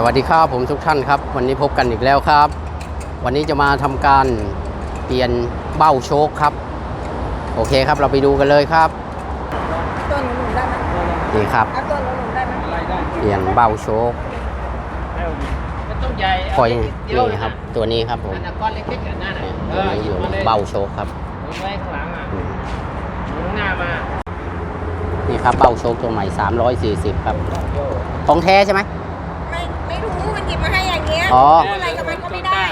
สวัสดีครับผมทุกท่านครับ วันนี้พบกันอีกแล้วครับ วันนี้จะมาทำการเปลี่ยนเบ้าโชคครับ โอเคครับเราไปดูกันเลยครับตัวหนูหนุนได้ไหมนี่ครับเอาตัวหนูหนุนได้ไหมอะไรได้เปลี่ยนเบ้าโชคไม่ต้องใหญ่คอยเานี่เดียวครับ ตัวนี้ครับผมนั่นน่ะก้อนเล็กๆอะนั่นน่ะนี่เอตัวอนี้หอยิบยู่มาเลยเบ้าโชคครับหมุนไว้ข้างหลังอะอืมหมุนข้างหน้ามานี่ครับเบ้าโชคตัวใหม่340 ครับของแท้ใช่ไหมไม่ไม่รู้มันหยิบมาให้ อย่างเงี้ยอ๋อ พูดอะไรกับมันก็ไม่ได้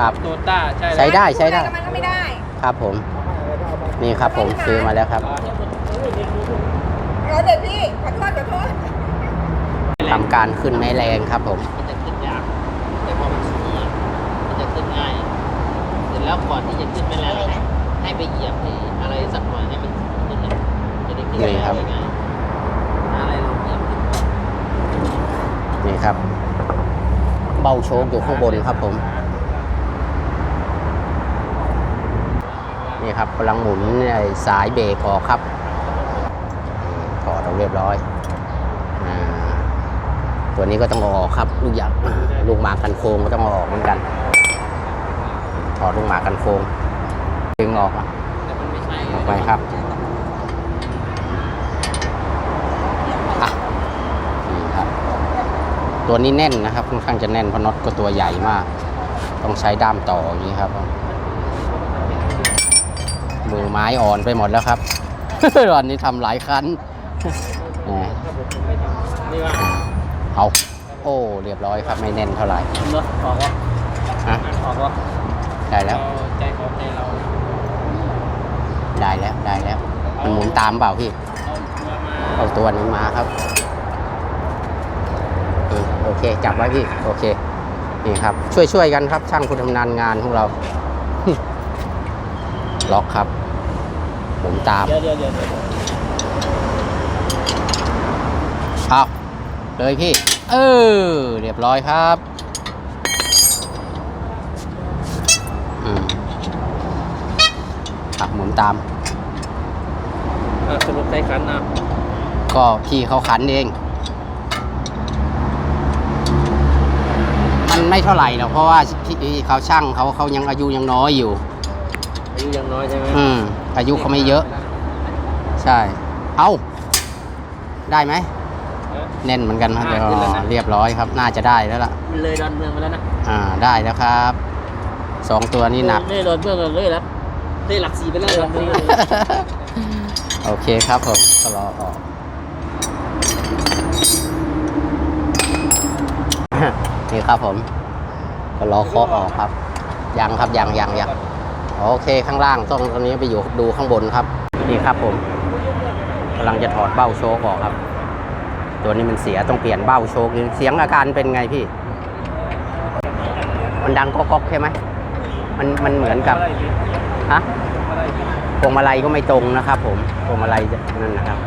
ครับ โตต้าใช่ใช้ได้ใช้ได้ พูอะไรกับมันก็ไม่ได้ครับผม นี่ครับผมซื้อมาแล้วครับเอาเดี๋ยวพี่ขอโทษขอโทษทำการขึ้นแม่แรงครับผม มันจะขึ้นยากแต่พอมันสูงอะมันจะขึ้นง่ายเสร็จแล้วก่อนที่จะขึ้นไปแล้วให้ไปเหยียบที่อะไรสักหน่อยให้มันขึ้นเลยจะได้ขึ้นนี่ครับง่ายๆหาอะไรลงเหยียบขึ้นก่อนนี่ครับ เบ้าโชคอยู่ข้างบนครับผม นี่ครับกำลังหมุนสายเบรกออกครับถอดออกเรียบร้อยอตัวนี้ก็ต้องออกครับ ลูกอยางอ่าลูกหมากกันโค้งก็ต้องออกเหมือนกัน ถอดลูกหมากกันโค้งดึงออกอะออกไปครับอะนี่ครับ ตัวนี้แน่นนะครับค่อนข้างจะแน่นเพราะน็อตก็ตัวใหญ่มาก ต้องใช้ด้ามต่ออย่างนี้ครับ มือไม้อ่อนไปหมดแล้วครับวันนี้ทำหลายครั้งแหมนี่ว่าเอาโอ้ เรียบร้อยครับไม่แน่นเท่าไหร่เนาะออกวะฮะออกวะได้แล้วเราใจของใจเราได้แล้วได้แล้ว มันหมุนตามเปล่าพี่ เอาตัวมาเอาตัวนี้มาครับอืม โอเค จับไว้พี่ โอเค นี่ครับ ช่วยช่วยๆกันครับ ช่างผู้ทำนานงานของเรา ล็อกครับหมุนตาม เดี๋ยวเดี๋ยวเดี๋ยวเดี๋ยวเอาเลยพี่ เออ เรียบร้อยครับอืมอะหมุนตาม อะสรุปใส่ขันนะ ก็พี่เขาขันเอง มันไม่เท่าไหร่หรอกเพราะว่าพี่เขาช่างเขาเขายังอายุยังน้อยอยู่ อายุยังน้อยใช่ไหมอืมอายุเขาไม่เยอะ ใช่ เอาได้ไหมเออแน่นเหมือนกันครับอ่าเดี๋ยวขึ้นแล้วนะเรียบร้อยครับ น่าจะได้แล้วล่ะมันเลยดอนเมืองไปแล้วนะอ่าได้แล้วครับสองตัวนี้หนักเลยดอนเมืองเลยแล้วเลยหลักสี่ไปแล้วดอนเมืองโอเคครับผมก็รอออก นี่ครับผม ก็รอเคาะออกครับ ยังครับยังยังยังโอเคข้างล่างต้องตรงนี้ไปอยู่ดูข้างบนครับ นี่ครับผมกำลังจะถอดเบ้าโชคออกครับ ตัวนี้มันเสียต้องเปลี่ยนเบ้าโชคเสียงอาการเป็นไงพี่ มันดังก๊อกๆใช่ไหมมันมันเหมือนกับฮะพวงมาลัยก็ไม่ตรงนะครับ ผมพวงมาลัยนั่นนะครับ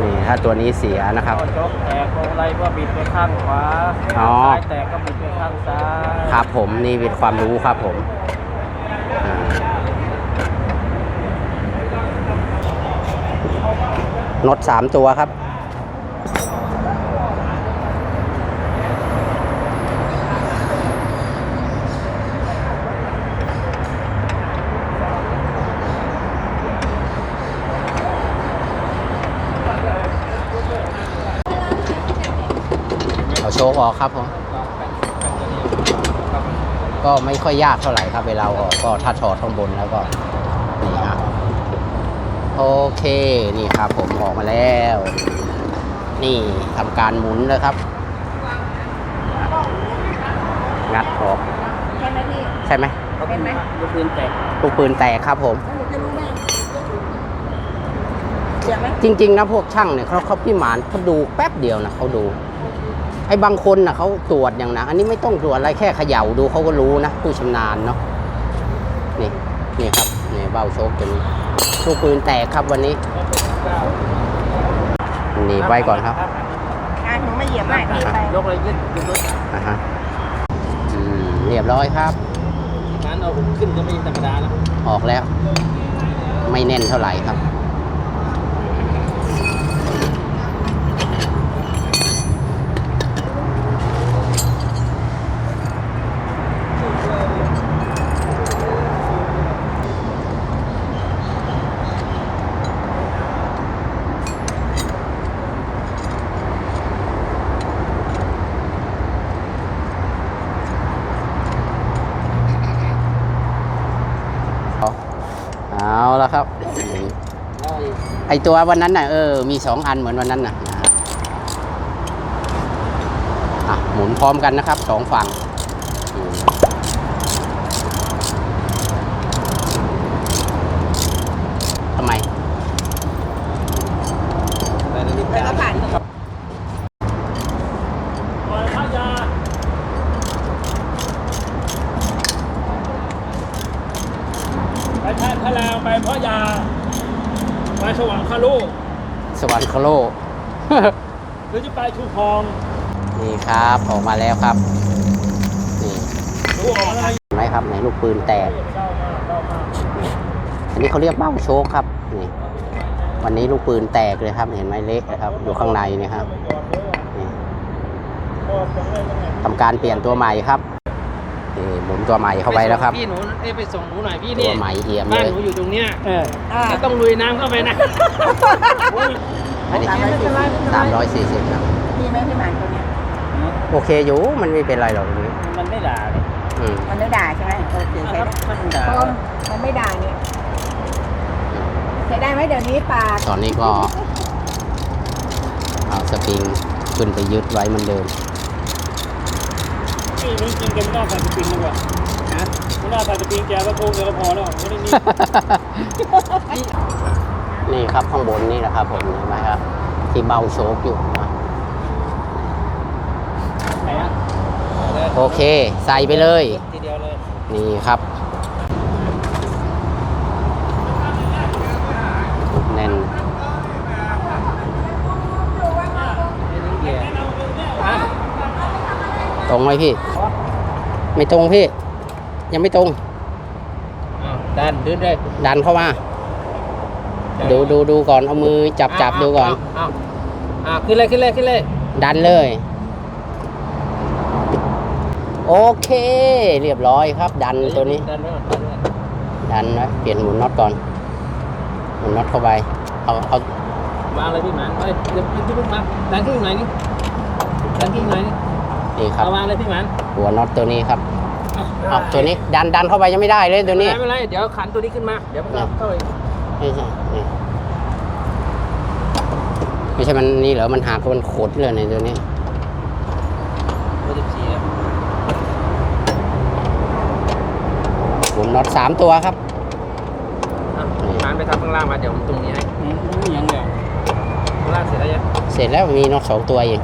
นี่ถ้าตัวนี้เสียนะครับโจ๊กแตกโคไรก็บิดไปข้างขวาอ๋อ ซ้ายแตกก็บิดไปข้างซ้ายครับผมนี่เป็นความรู้ครับผมอ่ารถสามตัวครับ เอาโชคออกครับผมก็ไม่ค่อยยากเท่าไหร่ครับ เวลาออกก็ถ้าถอดข้างบนแล้วก็นี่ฮะโอเคนี่ครับผมออกมาแล้ว นี่ทำการหมุนเลยครับ งัดออกใช่ไหมพี่ใช่ไหมเป็นไหมลูกปืนแตกลูกปืนแตกครับผมแล้วหนูจะรู้ไหมเสียไหมจริงๆนะพวกช่างเนี่ยเขาเขาพี่หมานเขาดูแป๊บเดียวนะเขาดู ไอ้บางคนนะเขาตรวจอย่างนะอันนี้ไม่ต้องตรวจอะไรแค่เขย่าดูเขาก็รู้นะผู้ชำนาญเนาะนี่นี่ครับนี่เบ้าโชคตัวนี้ลูกปืนแตกครับวันนี้หนีบไว้ก่อนครับอะหนูมาเหยียบหน่อยพี่ไปยกเลยยึดยึดรถนะฮะอืมเรียบร้อยครับงั้นเอาผมขึ้นก็ไม่ธรรมดาแล้วออกแล้ว ไม่แน่นเท่าไหร่ครับ ไอตัววันนั้นน่ะเออมีสองอันเหมือนวันนั้นน่ะนะฮะอะหมุนพร้อมกันนะครับสองฝั่งอืมทำไมแต่นาฬิแล้วกาก็ผ่านไปท่าทะลางไปพ่อยา ไปสว่างคารุสวรรคโลก หรือจะไปชูพองนี่ครับ ออกมาแล้วครับ นี่ดูออกอะไรเห็นไหมครับไหนลูกปืนแตกเก้ามากเก้ามากอันนี้เขาเรียกเบ้าโชคครับนี่วันนี้ลูกปืนแตกเลยครับ เห็นไหมเล็กนะครับ อยู่ข้างในเนะครับนี่พ่อฟังได้ยังไงทำการเปลี่ยนตัวใหม่ครับ นี่หมุนตัวใหม่เข้าไปแล้วครับ พี่หนูเอ้ยไปส่งหนูหน่อยพี่ตันี่วใหม่เอี่ยมบ้านเลยหนูอยู่ตรงเนี้ยเอออ่าแต่ต้องลุยน้ำเข้าไปนะอันนี้สามร้อยสี่สิบนะมีไหมพี่หมันตัวเนี้ยโอเคอยู่มันไม่เป็นไรหรอกตรงนี้มันไม่ด่าเลยอืมมันไม่ด่าใช่ไหมโอเคใช้ได้มันด่าปอมมันไม่ด่าเนี่ยใช้ได้ไหมเดี๋ยวนี้ปากตอนนี้ก็เอาสปริงขึ้นไปยึดไว้เหมันเดิม นี่นี่กินกันไม่น่าใส่สปริงดีกว่านะไม่น่าใส่สปริงแกแล้วโค้งเดียวก็พอแล้วไม่ได้มีนี่ครับข้างบนนี่นะครับผมเห็นไหมครับ ที่เบาโชกอยู่นะไหนอะโอเค ใส่ไปเลย ทีเดียวเลยนี่ครับแน่นตรงไหมพี่ ไม่ตรงพี่ ยังไม่ตรงอ้าวดันดื้อเลยดันเข้ามา ดูดูดูก่อนเอามือจับจับดูก่อนอ้าวอ้าวขึ้นเลยขึ้นเลยขึ้นเลย ดันเลย โอเค เรียบร้อยครับ ดันตัวนี้ ดันไว้ก่อนดันไว้ก่อนดันไว้เปลี่ยนหมุนน็อตก่อน หมุนน็อตเข้าไป เอาเอาวางเลยพี่หมันเอ้ยเดี๋ยวพี่เพิ่งมาดันขึ้นหน่อยนี่ดันขึ้นหน่อยนี่ นี่ครับเอาวางเลยพี่หมันหัวน็อตตัวนี้ครับเอาตัวนี้ดันดันเข้าไปยังไม่ได้เลยตัวนี้ไม่เป็นไรเดี๋ยวขันตัวนี้ขึ้นมาเดี๋ยวมันก็เข้าไปไม่ใช่นี่ไม่ใช่มันนี่เหรอมันหักมันขดเลยในตัวนี้ตัวสิบสี่หมุนน็อตสามตัวครับอะพี่หมันไปทำข้างล่างมาเดี๋ยวผมตรงนี้ให้อืมยังเนี่ยข้างล่างเสร็จแล้วยังเสร็จแล้วมีน็อตสองตัวเอง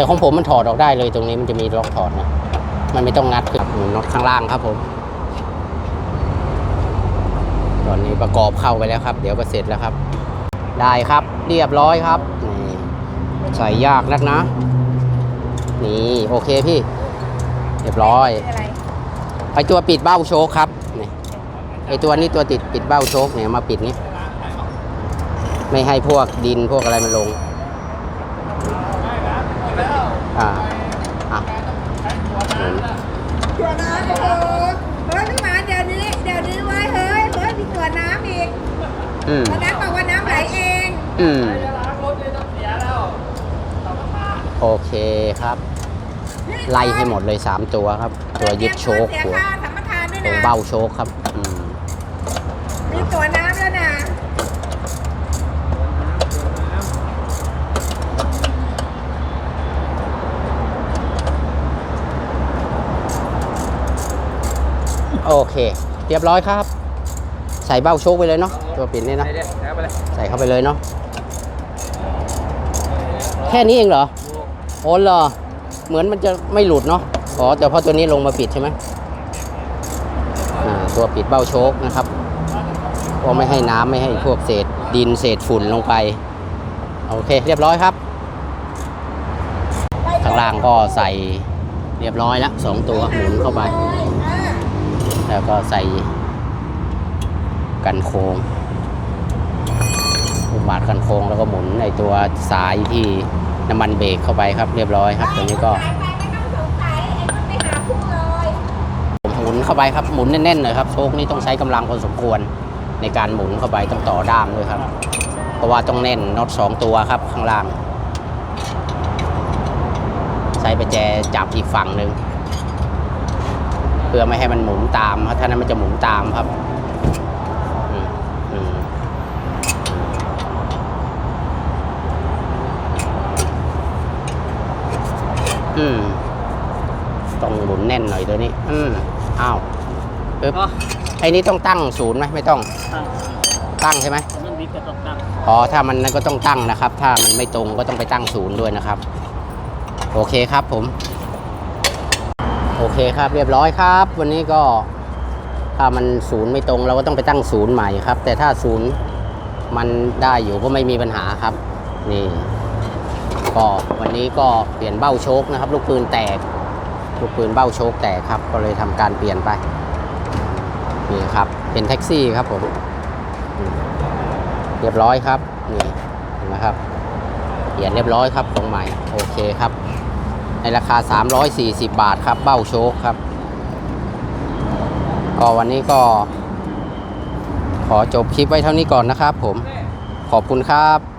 แต่ของผมมันถอดออกได้เลยตรงนี้มันจะมีล็อกถอดนะมันไม่ต้องงัดขึ้นหมุนน็อตข้างล่างครับผมตอนนี้ประกอบเข้าไปแล้วครับ เดี๋ยวก็เสร็จแล้วครับ ได้ครับเรียบร้อยครับนี่ใส่ยากนักนะ นี่โอเคพี่ เรียบร้อยอไไอตัวปิดเบ้าโชคครับนี่ไอตัวนี้ตัวติดปิดเบ้าโชคเนี่ยมาปิดนี้ ไม่ให้พวกดินพวกอะไรมันลง อ่าอะหมุนตัวน้ำโอ้โหเฮ้ยพี่หมันเดี๋ยวนี้เดี๋ยวนี้ไว้เฮ้ยเฮ้ยมีตัวน้ำอีกอืม วันนั้นบอกว่าน้ำไหลเองอืม โอเคครับ ไล่ให้หมดเลย 3 ตัวครับ ตัวยึดโชคเสียหัวค่าสัมปทานด้วยตัวนะเบ้าโชคครับ อืม มีตัวน้ำแล้วนะ โอเค เรียบร้อยครับ ใส่เบ้าโชคไปเลยเนาะตัวปิดนี่นะเดี๋ยวเดี๋ยวเอาไปเลยใส่เข้าไปเลยเนาะแค่นี้เองเหรอโอ้เหรอเหมือนมันจะไม่หลุดเนาะอ๋อแต่พอตัวนี้ลงมาปิดใช่ไหมตัวปิดเบ้าโชคนะครับก็ไม่ให้น้ำไม่ให้พวกเศษดินเศษฝุ่นลงไป โอเค เรียบร้อยครับ ข้างล่างก็ใส่เรียบร้อยแล้วสองตัวหมุนเข้าไป แล้วก็ใส่กันโค้งลูกบาดกันโค้งแล้วก็หมุนในตัวสายที่น้ำมันเบรกเข้าไปครับเรียบร้อยครับตัวนี้ก็หมุนเข้าไปครับหมุนแน่นๆเลยครับโชคนี้ต้องใช้กำลังพอสมควรในการหมุนเข้าไปต้องต่อด้ามด้วยครับ เพราะว่าต้องแน่นน็อตสองตัวครับข้างล่าง ใช้ประแจจับอีกฝั่งหนึ่ง เพื่อไม่ให้มันหมุนตามเพราะถ้านั้นมันจะหมุนตามครับอืมอืมอืมต้องหมุนแน่นหน่อยตัวนี้ อืมอ้าวปึ๊บก็ไอ้นี้ต้องตั้งศูนย์ไหมไม่ต้อง ตั้งตั้งใช่ไหมมันวิทย์ก็ต้องตั้งอ๋อถ้ามันนั้นก็ต้องตั้งนะครับ ถ้ามันไม่ตรงก็ต้องไปตั้งศูนย์ด้วยนะครับ โอเคครับผม โอเคครับเรียบร้อยครับ วันนี้ก็ถ้ามันศูนย์ไม่ตรงเราก็ต้องไปตั้งศูนย์ใหม่ครับ แต่ถ้าศูนย์มันได้อยู่ก็ไม่มีปัญหาครับ นี่ ก็วันนี้ก็เปลี่ยนเบ้าโชคนะครับ ลูกปืนแตก ลูกปืนเบ้าโชคแตกครับ ก็เลยทำการเปลี่ยนไปนี่ครับเป็นแท็กซี่ครับผมเรียบร้อยครับนี่นไหมครับเปลี่ยนเรียบร้อยครับตรงใหม่โอเคครับ ในราคา 340 บาทครับ เบ้าโชคครับ ก็วันนี้ก็ ขอจบคลิปไว้เท่านี้ก่อนนะครับผม ขอบคุณครับ